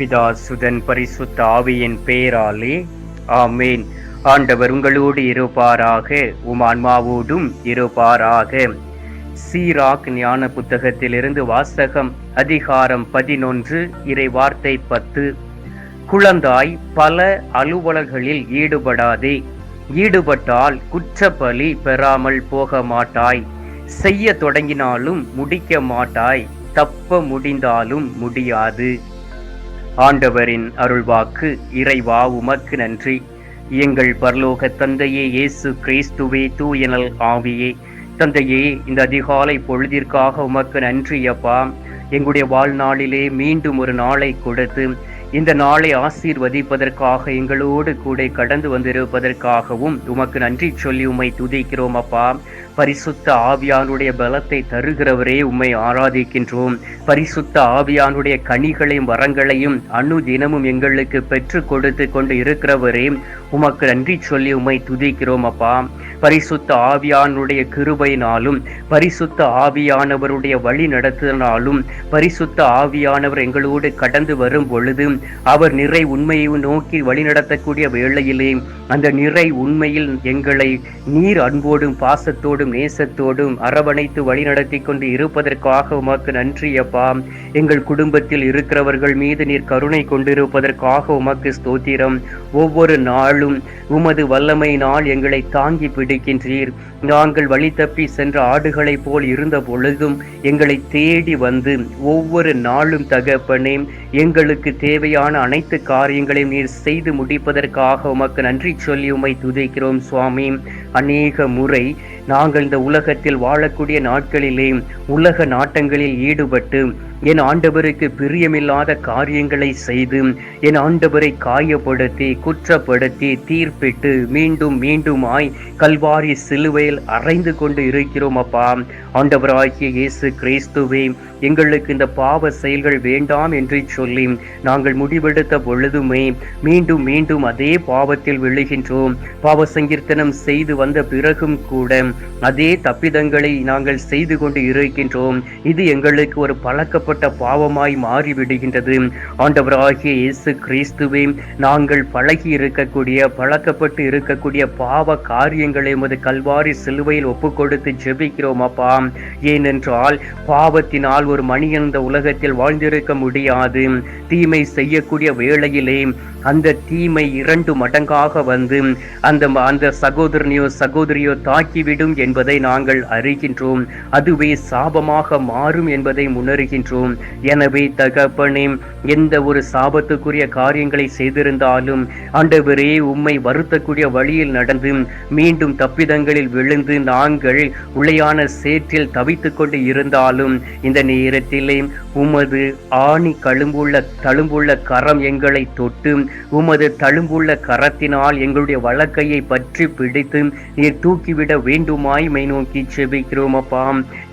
பிதா சுதன் பரிசுத்த ஆவியின் பெயராலே ஆமேன். ஆண்டவர் உங்களோடு இருப்பாராக உம் ஆன்மாவோடும் இருப்பாராக. சீராக் ஞான புத்தகத்திலிருந்து வாசகம் அதிகாரம் பதினொன்று இறை வார்த்தை பத்து. குழந்தாய் பல அலுவலர்களில் ஈடுபடாதே. ஈடுபட்டால் குற்றப்பலி பெறாமல் போக மாட்டாய் செய்ய தொடங்கினாலும் முடிக்க மாட்டாய் தப்ப முடிந்தாலும் முடியாது. ஆண்டவரின் அருள்வாக்கு இறைவா உமக்கு நன்றி. எங்கள் பரலோக தந்தையே இயேசு கிறிஸ்துவே தூயனல் ஆவியே. தந்தையே இந்த அதிகாலை பொழுதிற்காக உமக்கு நன்றி அப்பா. எங்களுடைய வாழ்நாளிலே மீண்டும் ஒரு நாளை கொடுத்து இந்த நாளை ஆசீர்வதிப்பதற்காக எங்களோடு கூட கடந்து வந்திருப்பதற்காகவும் உமக்கு நன்றி சொல்லி உமை துதிக்கிறோம் அப்பா. பரிசுத்த ஆவியானுடைய பலத்தை தருகிறவரே உம்மை ஆராதிக்கின்றோம். பரிசுத்த ஆவியானுடைய கனிகளையும் வரங்களையும் அணு தினமும் எங்களுக்கு பெற்று கொடுத்து கொண்டு இருக்கிறவரே உமக்கு நன்றி சொல்லி உம்மை துதிக்கிறோம் அப்பா. பரிசுத்த ஆவியானுடைய கிருபையினாலும் பரிசுத்த ஆவியானவருடைய வழி நடத்தினாலும் பரிசுத்த ஆவியானவர் எங்களோடு கடந்து வரும் பொழுது அவர் நிறை உண்மையை நோக்கி வழிநடத்தக்கூடிய வேளையிலே அந்த நிறை உண்மையில் எங்களை நீர் அன்போடும் பாசத்தோடும் நேசத்தோடும் அரவணைத்து வழிநடத்தி கொண்டு இருப்பதற்காக உமக்கு நன்றி அப்பா. எங்கள் குடும்பத்தில் இருக்கிறவர்கள் மீது நீர் கருணை கொண்டிருப்பதற்காக உமக்கு ஸ்தோத்திரம். ஒவ்வொரு நாளும் உமது வல்லமை நாள் எங்களை தாங்கி பிடிக்கின்றீர். நாங்கள் வழி தப்பி சென்ற ஆடுகளைப் போல் இருந்த பொழுதும் எங்களை தேடி வந்து ஒவ்வொரு நாளும் தகப்பனே எங்களுக்கு தேவையான அனைத்து காரியங்களையும் நீர் செய்து முடிப்பதற்காக உமக்கு நன்றி சொல்லி உமை துதைக்கிறோம் சுவாமி. அநேக முறை நாங்கள் இந்த உலகத்தில் வாழக்கூடிய நாட்களிலே உலக நாட்டங்களில் ஈடுபட்டு என் ஆண்டவருக்கு பிரியமில்லாத காரியங்களை செய்து என் ஆண்டவரை காயப்படுத்தி குற்றப்படுத்தி தீர்ப்பிட்டு மீண்டும் மீண்டுமாய் கல்வாரி சிலுவையில் அரைந்து கொண்டு இருக்கிறோம் அப்பா. ஆண்டவராகிய இயேசு கிறிஸ்துவே எங்களுக்கு இந்த பாவ செயல்கள் வேண்டாம் என்று சொல்லி நாங்கள் முடிவெடுத்த பொழுதுமே மீண்டும் மீண்டும் அதே பாவத்தில் விழுகின்றோம். பாவ சங்கீர்த்தனம் செய்து வந்த பிறகும் கூட அதே தப்பிதங்களை நாங்கள் செய்து கொண்டு இருக்கின்றோம். இது எங்களுக்கு ஒரு பழக்கப்பட்ட பாவமாய் மாறிவிடுகின்றது. ஆண்டவராகிய இயேசு கிறிஸ்துவே நாங்கள் பழகி இருக்கக்கூடிய பழக்கப்பட்டு இருக்கக்கூடிய பாவ காரியங்களை உமது கல்வாரி சிலுவையில் ஒப்பு கொடுத்து ஜெபிக்கிறோம் அப்பா. ஏனென்றால் பாவத்தினால் ஒரு மனிதன் இந்த உலகத்தில் வாழ்ந்திருக்க முடியாது. தீமை செய்யக்கூடிய வேளையிலே அந்த தீமை இரண்டு மடங்காக வந்து அந்த அந்த சகோதரனையோ சகோதரியோ தாக்கிவிடும் என்பதை நாங்கள் அறிகின்றோம். அதுவே சாபமாக மாறும் என்பதை உணர்கின்றோம். எனவே தகப்பனே எந்த ஒரு சாபத்துக்குரிய காரியங்களை செய்திருந்தாலும் ஆண்டவரே உம்மை வருத்தக்கூடிய வழியில் நடந்து மீண்டும் தப்பிதங்களில் விழுந்து நாங்கள் உளையான சேற்றில் தவித்து கொண்டு இருந்தாலும் இந்த நேரத்திலே உமது ஆணி கழும்புள்ள தழும்புள்ள கரம் எங்களை தொட்டு உமது தழும்புள்ள கரத்தினால் எங்களுடைய வழக்கையை பற்றி பிடித்து நீர் தூக்கிவிட வேண்டுமாய் மை நோக்கி செபிக்கிறோம் அப்பா.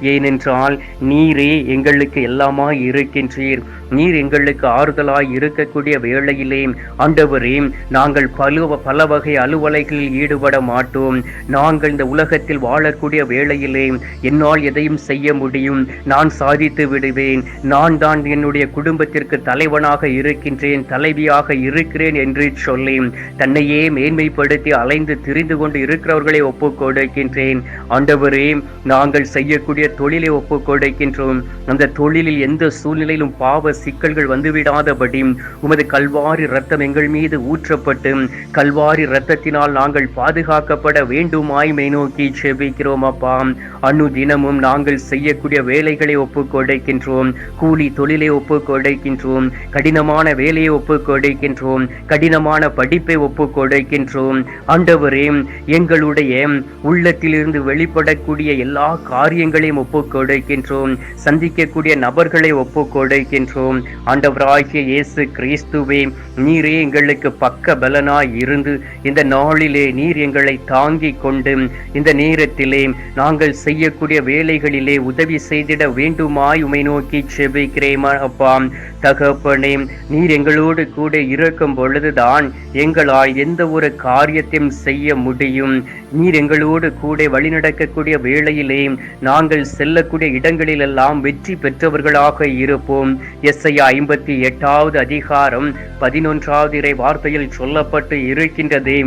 ஏனென்றால் நீரே எங்களுக்கு எல்லாமாய் இருக்கின்றீர். நீர் எங்களுக்கு ஆறுதலாய் இருக்கக்கூடிய வேளையிலே ஆண்டவரே நாங்கள் பல பல வகை அலுவலைகளில் ஈடுபட மாட்டோம். நாங்கள் இந்த உலகத்தில் வாழக்கூடிய வேளையிலே என்னால் எதையும் செய்ய முடியும். நான் சாதித்து விடுவேன். நான் தான் என்னுடைய குடும்பத்திற்கு தலைவனாக இருக்கின்றேன். தலைவியாக இருக்கிறேன் என்று சொல்லி தன்னையே மேன்மைப்படுத்தி அலைந்து திரிந்து கொண்டு இருக்கிறவர்களை ஒப்புக் கொடுக்கின்றேன். ஆண்டவரே நாங்கள் செய்யக்கூடிய தொழிலை ஒப்புக் கொடுக்கின்றோம். அந்த தொழிலில் எந்த சூழ்நிலையிலும் பாவ சிக்கல்கள் வந்துவிடாதபடி உமது கல்வாரி ரத்தம் எங்கள் மீது ஊற்றப்பட்டு கல்வாரி ரத்தத்தினால் நாங்கள் பாதுகாக்கப்பட வேண்டுமாய் மேநோக்கி செபிக்கிறோம் அப்பா. அனு தினமும் நாங்கள் செய்யக்கூடிய வேலைகளை ஒப்புக் கொடுக்கின்றோம். கூலி தொழிலை ஒப்புக் கொடுக்கின்றோம். கடினமான வேலையை ஒப்புக் கொடுக்கின்றோம். கடினமான படிப்பை ஒப்புக்கொடுக்கின்றோம் ஆண்டவரே எங்களுடைய உள்ளத்திலிருந்து வெளிப்படக்கூடிய எல்லா காரியங்களையும் ஒப்புக்கொடுக்கின்றோம் சந்திக்கக்கூடிய நபர்களை ஒப்புக்கொடுக்கின்றோம் ஆண்டவராகிய இயேசு கிறிஸ்துவே நீரே எங்களுக்கு பக்க பலனாய் இருந்து இந்த நாளிலே நீர் எங்களை தாங்கி கொண்டு இந்த நேரத்திலே நாங்கள் செய்யக்கூடிய வேலைகளிலே உதவி செய்திட வேண்டுமாய் உமை நோக்கி செபிக்கிறேமா அப்பா. தகப்பனே நீர் எங்களோடு கூட இருக்க இருக்கும் பொழுதுதான் எங்களால் எந்த ஒரு காரியத்தையும் செய்ய முடியும். நீர் எங்களோடு கூட வழிநடக்கக்கூடிய வேளையிலே நாங்கள் செல்லக்கூடிய இடங்களிலெல்லாம் வெற்றி பெற்றவர்களாக இருப்போம். எஸ்ஐயா ஐம்பத்தி எட்டாவது அதிகாரம் பதினொன்றாவது இறை வார்த்தையில் சொல்லப்பட்டு இருக்கின்றதே.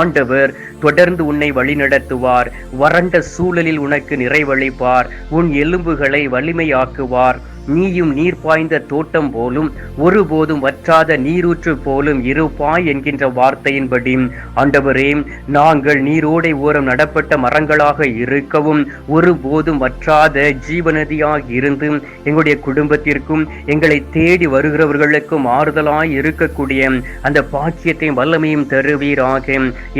ஆண்டவர் தொடர்ந்து உன்னை வழிநடத்துவார் வறண்ட சூழலில் உனக்கு நிறைவளிப்பார். உன் எலும்புகளை வலிமையாக்குவார். நீயும் நீர் பாய்ந்த தோட்டம் போலும் ஒருபோதும் வற்றாத நீரூற்று போலும் இருப்பாய் என்கின்ற வார்த்தையின்படி ஆண்டவரே நாங்கள் நீரோடை ஓரம் நடப்பட்ட மரங்களாக இருக்கவும் ஒருபோதும் வற்றாத ஜீவநதியாக இருந்து எங்களுடைய குடும்பத்திற்கும் எங்களை தேடி வருகிறவர்களுக்கும் ஆறுதலாய் இருக்கக்கூடிய அந்த பாக்கியத்தையும் வல்லமையும் தருவீராக.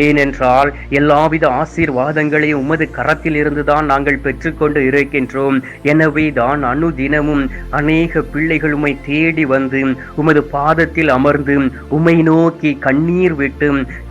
ஏனென்றால் எல்லாவித ஆசீர்வாதங்களையும் உமது கரத்தில் இருந்துதான் நாங்கள் பெற்றுக்கொண்டு இருக்கின்றோம். எனவே தான் அனுதினமும் அநேக பிள்ளைகள் உமை தேடி வந்து உமது பாதத்தில் அமர்ந்து உம்மை நோக்கி கண்ணீர் விட்டு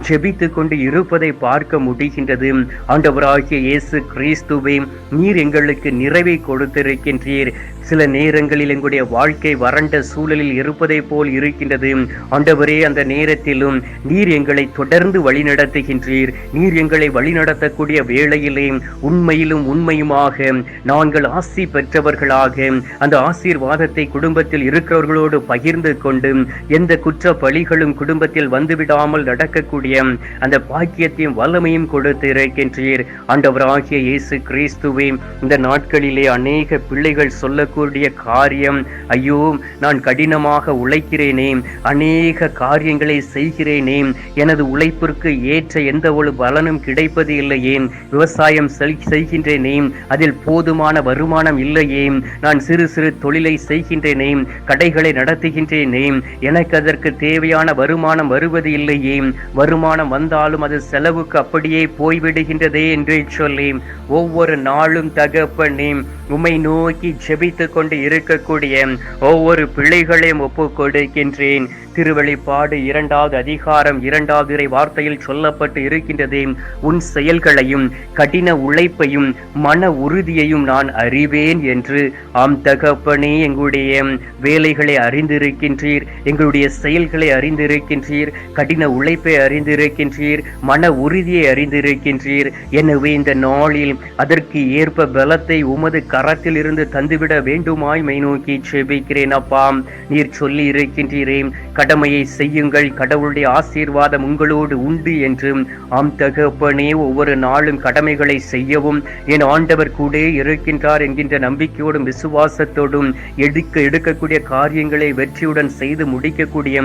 ஜெபித்து கொண்டு இருப்பதை பார்க்க முடிகின்றது. ஆண்டவராகிய இயேசு கிறிஸ்துவை நீர் எங்களுக்கு நிறைவை கொடுத்திருக்கின்றீர். சில நேரங்களில் எங்களுடைய வாழ்க்கை வறண்ட சூழலில் இருப்பதை போல் இருக்கின்றது. ஆண்டவரே அந்த நேரத்திலும் நீர் எங்களை தொடர்ந்து வழிநடத்துகின்றீர். நீர் எங்களை வழிநடத்தக்கூடிய வேளையிலே உண்மையிலும் உண்மையுமாக நாங்கள் ஆசி பெற்றவர்களாக அந்த ஆசீர்வாதத்தை குடும்பத்தில் இருக்கிறவர்களோடு பகிர்ந்து கொண்டு எந்த குற்ற பழிகளும் குடும்பத்தில் வந்துவிடாமல் நடக்கக்கூடிய அந்த பாக்கியத்தையும் வல்லமையும் கொடுத்து இருக்கின்றீர். ஆண்டவராகிய இயேசு கிறிஸ்துவே இந்த நாட்களிலே அநேக பிள்ளைகள் சொல்லக்கூடிய காரியம். ஐயோ நான் கடினமாக உழைக்கிறேனே. அநேக காரியங்களை செய்கிறேனே. எனது உழைப்பிற்கு ஏற்ற எந்த ஒரு பலனும் கிடைப்பது இல்லையே. விவசாயம் செய்கின்றேனே. அதில் போதுமான வருமானம் இல்லையே. நான் சிறு சிறு தொழிலை செய்கின்றேனே. கடைகளை நடத்துகின்றேனே. எனக்கு அதற்கு தேவையான வருமானம் வருவது இல்லையே. வருமானம் வந்தாலும் அது செலவுக்கு அப்படியே போய்விடுகின்றதே என்று சொல்லி ஒவ்வொரு நாளும் தகப்பனே உமை நோக்கி ஜெபித்து கொண்டு இருக்கக்கூடிய ஒவ்வொரு பிள்ளைகளையும் ஒப்புக் கொடுக்கின்றேன். திருவெளிப்பாடு இரண்டாவது அதிகாரம் இரண்டாவது இறை வார்த்தையில் சொல்லப்பட்டு இருக்கின்றது. உன் செயல்களையும் கடின உழைப்பையும் மன உறுதியையும் நான் அறிவேன் என்று. ஆம் தகப்பனே எங்களுடைய வேலைகளை அறிந்திருக்கின்றீர் எங்களுடைய செயல்களை அறிந்திருக்கின்றீர் கடின உழைப்பை அறிந்திருக்கின்றீர் மன உறுதியை அறிந்திருக்கின்றீர். எனவே இந்த நாளில் அதற்கு ஏற்ப பலத்தை உமது கரத்தில் இருந்து தந்துவிட வேண்டுமாய் மை நோக்கி செபிக்கிறேன் அப்பா. நீர் சொல்லி இருக்கின்றீரேன் கடமையை செய்யுங்கள். கடவுளுடைய ஆசீர்வாதம் உங்களோடு உண்டு என்று. ஆம் தகப்பனே ஒவ்வொரு நாளும் கடமைகளை செய்யவும் என் ஆண்டவர் கூட இருக்கின்றார் என்கின்ற நம்பிக்கையோடும் விசுவாசத்தோடும் எடுக்க எடுக்கக்கூடிய காரியங்களை வெற்றியுடன் செய்து முடிக்கக்கூடிய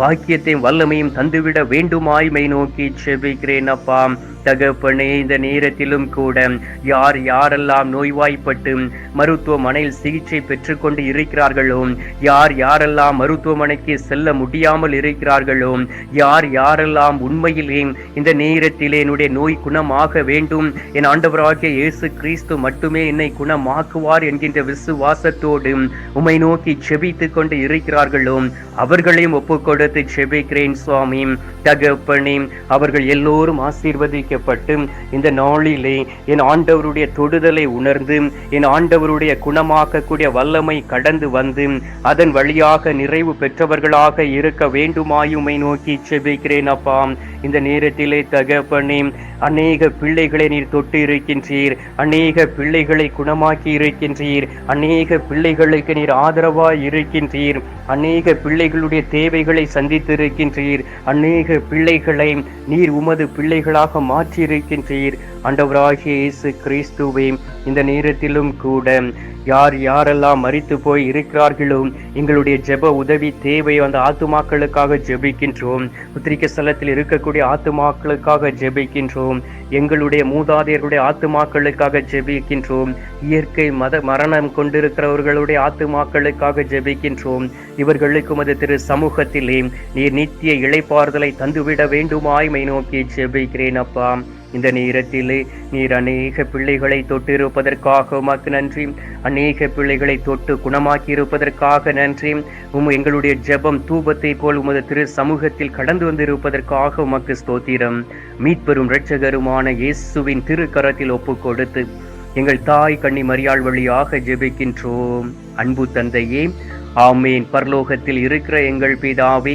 பாக்கியத்தையும் வல்லமையும் தந்துவிட வேண்டுமாய் மை நோக்கி செபிக்கிறேன் அப்பா. தகப்பனே இந்த நேரத்திலும் கூட யார் யாரெல்லாம் நோய்வாய்ப்பட்டு மருத்துவமனையில் சிகிச்சை பெற்றுக்கொண்டு இருக்கிறார்களோ யார் யாரெல்லாம் மருத்துவமனைக்கு செல்ல முடியாமல் இருக்கிறார்களோ யார் யாரெல்லாம் உண்மையிலே இந்த நேரத்திலே என்னுடைய நோய் குணமாக வேண்டும் என் ஆண்டவராகிய இயேசு கிறிஸ்து மட்டுமே என்னை குணமாக்குவார் என்கின்ற விசுவாசத்தோடு உம்மை நோக்கி செபித்து கொண்டு இருக்கிறார்களோ அவர்களையும் ஒப்புக் கொடுத்து செபிக்கிறேன் சுவாமி. தகப்பனே அவர்கள் எல்லோரும் வைக்கப்பட்டு இந்த நாளிலே என் ஆண்டவருடைய தொடுதலை உணர்ந்து என் ஆண்டவருடைய குணமாக்கக்கூடிய வல்லமை கடந்து வந்து அதன் வழியாக நிறைவு பெற்றவர்களாக இருக்க வேண்டுமாயுமை நோக்கி செபிக்கிறேன் அப்பா. இந்த நேரத்திலே தகப்பனே அநேக பிள்ளைகளை நீர் தொட்டு இருக்கின்றீர் அநேக பிள்ளைகளை குணமாக்கி இருக்கின்றீர் அநேக பிள்ளைகளுக்கு நீர் ஆதரவாய் இருக்கின்றீர் அநேக பிள்ளைகளுடைய தேவைகளை சந்தித்திருக்கின்றீர் அநேக பிள்ளைகளை நீர் உமது பிள்ளைகளாக மாற்றி மாற்றியிருக்கின்றீர். அண்டவராகிய இயேசு கிறிஸ்துவே இந்த நேரத்திலும் கூட யார் யாரெல்லாம் மறித்து போய் இருக்கிறார்களோ எங்களுடைய ஜெப உதவி தேவை அந்த ஆத்துமாக்களுக்காக ஜெபிக்கின்றோம். புத்திரிக்க ஸ்தலத்தில் இருக்கக்கூடிய ஆத்துமாக்களுக்காக ஜெபிக்கின்றோம். எங்களுடைய மூதாதையர்களுடைய ஆத்துமாக்களுக்காக ஜெபிக்கின்றோம். இயற்கை மத மரணம் கொண்டிருக்கிறவர்களுடைய ஆத்துமாக்களுக்காக ஜெபிக்கின்றோம். இவர்களுக்கும் அது திரு சமூகத்திலே நீர் நித்திய இளைப்பாறுதலை தந்துவிட வேண்டுமாய் மை நோக்கி ஜெபிக்கிறேன் அப்பா. இந்த நேரத்திலே நீர் அநேக பிள்ளைகளை தொட்டிருப்பதற்காக உமக்கு நன்றி. அநேக பிள்ளைகளை தொட்டு குணமாக்கி இருப்பதற்காக நன்றி. உம் எங்களுடைய ஜெபம் தூபத்தை போல் உமது திரு சமூகத்தில் கடந்து வந்திருப்பதற்காக உமக்கு ஸ்தோத்திரம். மீட்பெரும் இரட்சகருமான இயேசுவின் திருக்கரத்தில் ஒப்பு கொடுத்து எங்கள் தாய் கண்ணி மரியாள் வழியாக ஜெபிக்கின்றோம். அன்பு தந்தையே ஆமேன். பரலோகத்தில் இருக்கிற எங்கள் பிதாவே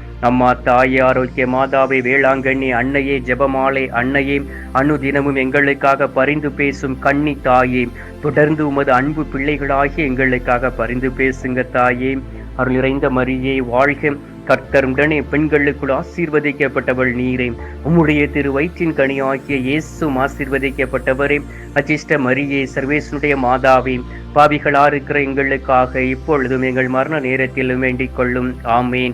அம்மா தாயே ஆரோக்கிய மாதாவை வேளாங்கண்ணி அன்னையே ஜெபமாலை அன்னையே அனுதினமும் எங்களுக்காக பரிந்து பேசும் கன்னி தாயே. தொடர்ந்து உமது அன்பு பிள்ளைகளாகி எங்களுக்காக பரிந்து பேசுங்க தாயே. அருள் நிறைந்த மரியே வாழ்க கர்த்தருடனே பெண்களுக்குள் ஆசீர்வதிக்கப்பட்டவள் நீரே. உம்முடைய திரு வயிற்றின் கனியாகிய இயேசும் ஆசீர்வதிக்கப்பட்டவரே. அச்சிஷ்ட மரியே சர்வேசனுடைய மாதாவே பாவிகளா இருக்கிற எங்களுக்காக இப்பொழுதும் எங்கள் மரண நேரத்திலும் வேண்டிக் கொள்ளும். ஆமேன்.